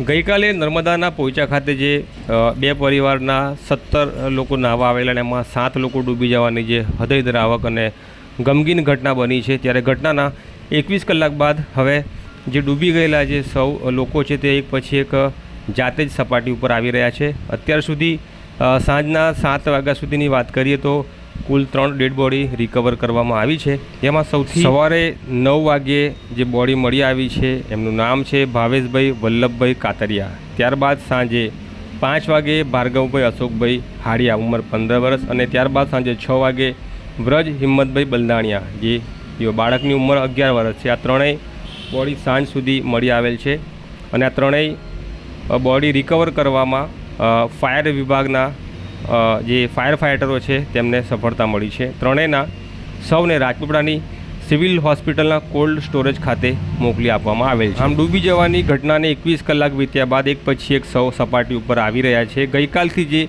ગઈકાલે નર્મદાના પોઈચા ખાતે જે બે પરિવારના સત્તર લોકો નાહવા આવેલા અને એમાં સાત લોકો ડૂબી જવાની જે હૃદયદ્રાવક અને ગમગીન ઘટના બની છે. ત્યારે ઘટનાના એકવીસ કલાક બાદ હવે જે ડૂબી ગયેલા જે સૌ લોકો છે તે એક પછી એક જાતે જ સપાટી ઉપર આવી રહ્યા છે. અત્યાર સુધી સાંજના સાત વાગ્યા સુધીની વાત કરીએ તો કુલ ત્રણ ડેડ બોડી રિકવર કરવામાં આવી છે. જેમાં સૌથી સવારે નવ વાગ્યે જે બોડી મળી આવી છે, એમનું નામ છે ભાવેશભાઈ વલ્લભભાઈ કાતરિયા. ત્યારબાદ સાંજે પાંચ વાગે ભાર્ગવભાઈ અશોકભાઈ હાડિયા, ઉંમર પંદર વર્ષ અને ત્યારબાદ સાંજે છ વાગે વ્રજ હિંમતભાઈ બલદાણિયા, જે બાળકની ઉંમર અગિયાર વર્ષ છે. આ ત્રણેય બોડી સાંજ સુધી મળી આવેલ છે અને આ ત્રણેય બોડી રિકવર કરવામાં ફાયર વિભાગના જે ફાયર ફાઇટરો છે તેમને સફળતા મળી છે. ત્રણેયના સૌને રાજપીપળાની સિવિલ હોસ્પિટલના કોલ્ડ સ્ટોરેજ ખાતે મોકલી આપવામાં આવેલ છે. આમ ડૂબી જવાની ઘટનાને એકવીસ કલાક વીત્યા બાદ એક પછી એક સૌ સપાટી ઉપર આવી રહ્યા છે. ગઈકાલથી જે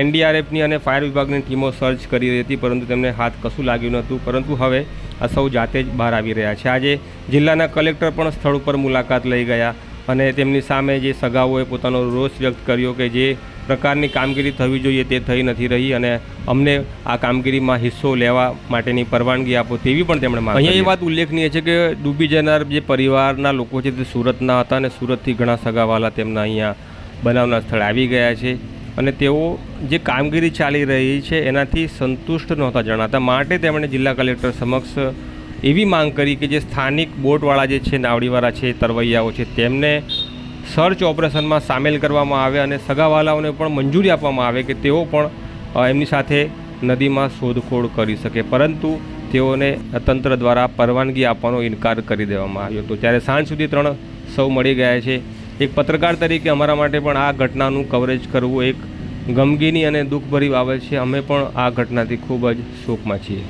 એનડીઆરએફની અને ફાયર વિભાગની ટીમો સર્ચ કરી રહી હતી, પરંતુ તેમને હાથ કશું લાગ્યું નહોતું, પરંતુ હવે આ સૌ જાતે જ બહાર આવી રહ્યા છે. આજે જિલ્લાના કલેક્ટર પણ સ્થળ ઉપર મુલાકાત લઈ ગયા અને તેમની સામે જે સગાઓએ પોતાનો રોષ વ્યક્ત કર્યો કે જે પ્રકારની કામગીરી થવી જોઈએ તે થઈ નથી રહી અને અમને આ કામગીરીમાં હિસ્સો લેવા માટેની પરવાનગી આપો તેવી પણ તેમણે માંગ અહીંયા એ વાત ઉલ્લેખનીય છે કે ડૂબી જનાર જે પરિવારના લોકો છે તે સુરતના હતા અને સુરતથી ઘણા સગાવાલા તેમના અહીંયા બનાવના સ્થળે આવી ગયા છે અને તેઓ જે કામગીરી ચાલી રહી છે એનાથી સંતુષ્ટ નહોતા જણાતા. માટે તેમણે જિલ્લા કલેક્ટર સમક્ષ એવી માંગ કરી કે જે સ્થાનિક બોટવાળા જે છે, નાવડીવાળા છે, તરવૈયાઓ છે, તેમને સર્ચ ઓપરેશનમાં સામેલ કરવામાં આવે અને સગાવાલાઓને પણ મંજૂરી આપવામાં આવે કે તેઓ પણ એમની સાથે નદીમાં શોધખોળ કરી શકે. પરંતુ તેઓને તંત્ર દ્વારા પરવાનગી આપવાનો ઇનકાર કરી દેવામાં આવ્યો. હતો ત્યારે સાંજ સુધી ત્રણ સૌ મળી ગયા છે. એક પત્રકાર તરીકે અમારા માટે પણ આ ઘટનાનું કવરેજ કરવું એક ગમગીની અને દુઃખભરી બાબત છે. અમે પણ આ ઘટનાથી ખૂબ જ શોકમાં છીએ.